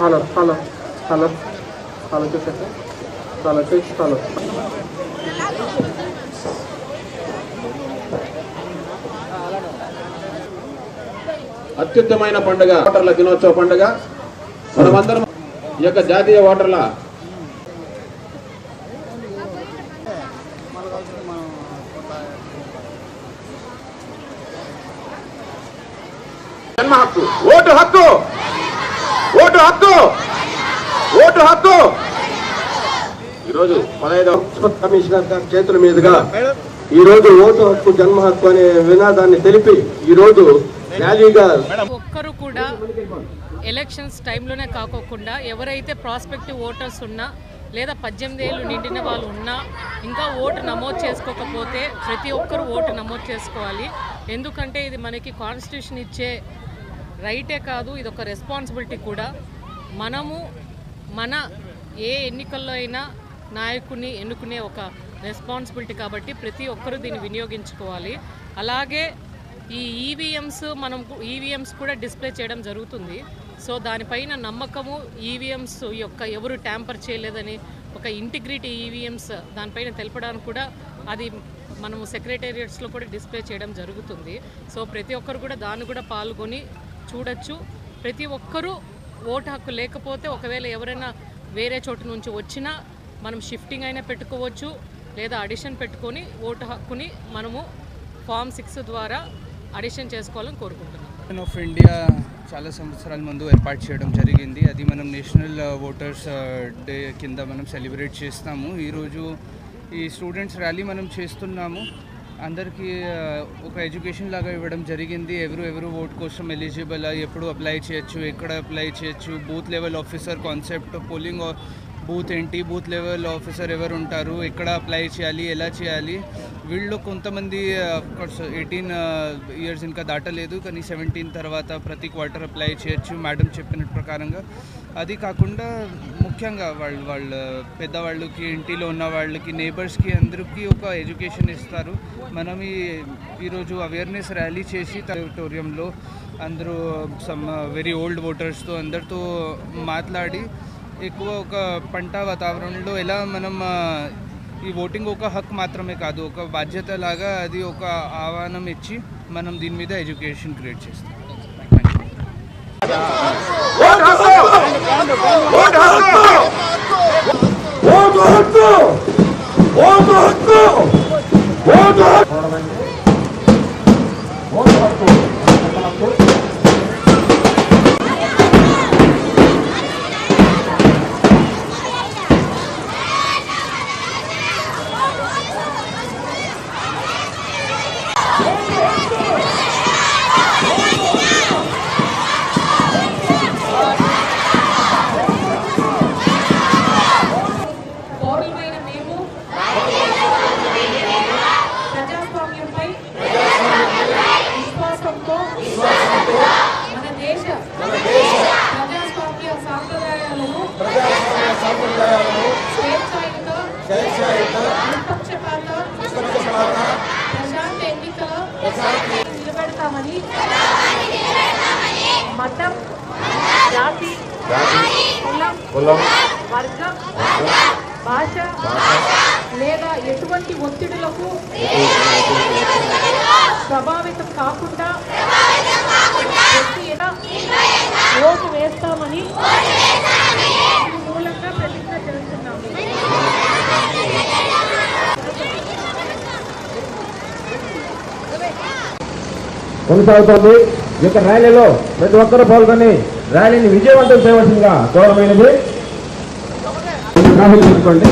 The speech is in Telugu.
హలో హలో హలో హలో చూసేసి హలో చేసి హలో అత్యుత్తమైన పండుగ ఓటర్ల దినోత్సవ పండుగ. మనమందరం ఈ యొక్క జాతీయ ఓటర్ల జన్మ హక్కు. ఓటు హక్కు. ఓటు హక్కు! ఓటు హక్కు! ఈరోజు పదహైదు కమిషనర్ గారి చేతుల మీదుగా ఈరోజు ఓటు హక్కు జన్మ హక్కు అనే వినాదాన్ని తెలిపి ఈ రోజు ర్యాలీగా ఒక్కరు కూడా ఎలక్షన్స్ టైంలోనే కాకోకుండా ఎవరైతే ప్రాస్పెక్టివ్ ఓటర్స్ ఉన్నా లేదా పద్దెనిమిది ఏళ్ళు నిండిన వాళ్ళు ఉన్నా ఇంకా ఓటు నమోదు చేసుకోకపోతే ప్రతి ఒక్కరు ఓటు నమోదు చేసుకోవాలి. ఎందుకంటే ఇది మనకి కాన్స్టిట్యూషన్ ఇచ్చే రైటే కాదు ఇది ఒక రెస్పాన్సిబిలిటీ కూడా. మనము మన ఏ ఎన్నికల్లో అయినా నాయకుడిని ఎన్నుకునే ఒక రెస్పాన్సిబిలిటీ కాబట్టి ప్రతి ఒక్కరూ దీన్ని వినియోగించుకోవాలి. అలాగే ఈ ఈవీఎంస్ మనం ఈవీఎంస్ కూడా డిస్ప్లే చేయడం జరుగుతుంది. సో దానిపైన నమ్మకము ఈవీఎంస్ యొక్క ఎవరు ట్యాంపర్ చేయలేదని ఒక ఇంటిగ్రిటీ ఈవీఎంస్ దానిపైన తెలపడానికి కూడా అది మనము సెక్రటేరియట్స్లో కూడా డిస్ప్లే చేయడం జరుగుతుంది. సో ప్రతి ఒక్కరు కూడా దాన్ని కూడా పాల్గొని చూడొచ్చు. ప్రతి ఒక్కరూ ఓటు హక్కు లేకపోతే ఒకవేళ ఎవరైనా వేరే చోటు నుంచి వచ్చినా మనం షిఫ్టింగ్ అయినా పెట్టుకోవచ్చు లేదా అడిషన్ పెట్టుకొని ఓటు హక్కుని మనము ఫామ్ సిక్స్ ద్వారా అడిషన్ చేసుకోవాలని కోరుకుంటున్నాం. గవర్నమెంట్ ఆఫ్ ఇండియా చాలా సంవత్సరాల ముందు ఏర్పాటు చేయడం జరిగింది. అది మనం నేషనల్ ఓటర్స్ డే కింద మనం సెలబ్రేట్ చేస్తాము. ఈరోజు ఈ స్టూడెంట్స్ ర్యాలీ మనం చేస్తున్నాము. అందరికీ ఒక ఎడ్యుకేషన్ లాగా ఇవ్వడం జరిగింది. ఎవరు ఎవరు ఓట్ కోసం ఎలిజిబుల్ ఎప్పుడు అప్లై చేయొచ్చు ఎక్కడ అప్లై చేయొచ్చు booth level officer concept polling booth ఏంటి? బూత్ లెవెల్ ఆఫీసర్ ఎవరు ఉంటారు? ఎక్కడ అప్లై చేయాలి? ఎలా చేయాలి? వీళ్ళు కొంతమంది అఫ్కోర్స్ ఎయిటీన్ ఇయర్స్ ఇంకా దాటలేదు. కానీ సెవెంటీన్ తర్వాత ప్రతి క్వార్టర్ అప్లై చేయొచ్చు. మేడం చెప్పిన ప్రకారంగా. అది కాకుండా ముఖ్యంగా వాళ్ళు వాళ్ళ పెద్దవాళ్ళకి ఇంటిలో ఉన్న వాళ్ళకి నేబర్స్కి అందరికీ ఒక ఎడ్యుకేషన్ ఇస్తారు. మనం ఈ ఈరోజు అవేర్నెస్ ర్యాలీ చేసి టెరిటోరియంలో అందరూ సమ్ వెరీ ఓల్డ్ ఓటర్స్తో అందరితో మాట్లాడి ఎక్కువ ఒక పంట వాతావరణంలో ఎలా మనం ఈ ఓటింగ్ ఒక హక్కు మాత్రమే కాదు ఒక బాధ్యత లాగా అది ఒక ఆహ్వానం ఇచ్చి మనం దీని మీద ఎడ్యుకేషన్ క్రియేట్ చేస్తాం. ఓటు హక్కు ఓటు హక్కు ఓటు హక్కు నిలబెడతామని మతం జాతి కులం వర్గం భాష లేదా ఎటువంటి ఒత్తిడులకు ప్రభావితం కాకుండా వ్యక్తి ఎలా ఓటు వేస్తామని ఈ మూలంగా ప్రతిజ్ఞ చేస్తున్నాము కొనసాగుతోంది. ఈ యొక్క ర్యాలీలో ప్రతి ఒక్కరూ పాల్గొని ర్యాలీని విజయవంతం చేయవలసిందిగా గౌరవమైనది. రాహుల్ తీసుకోండి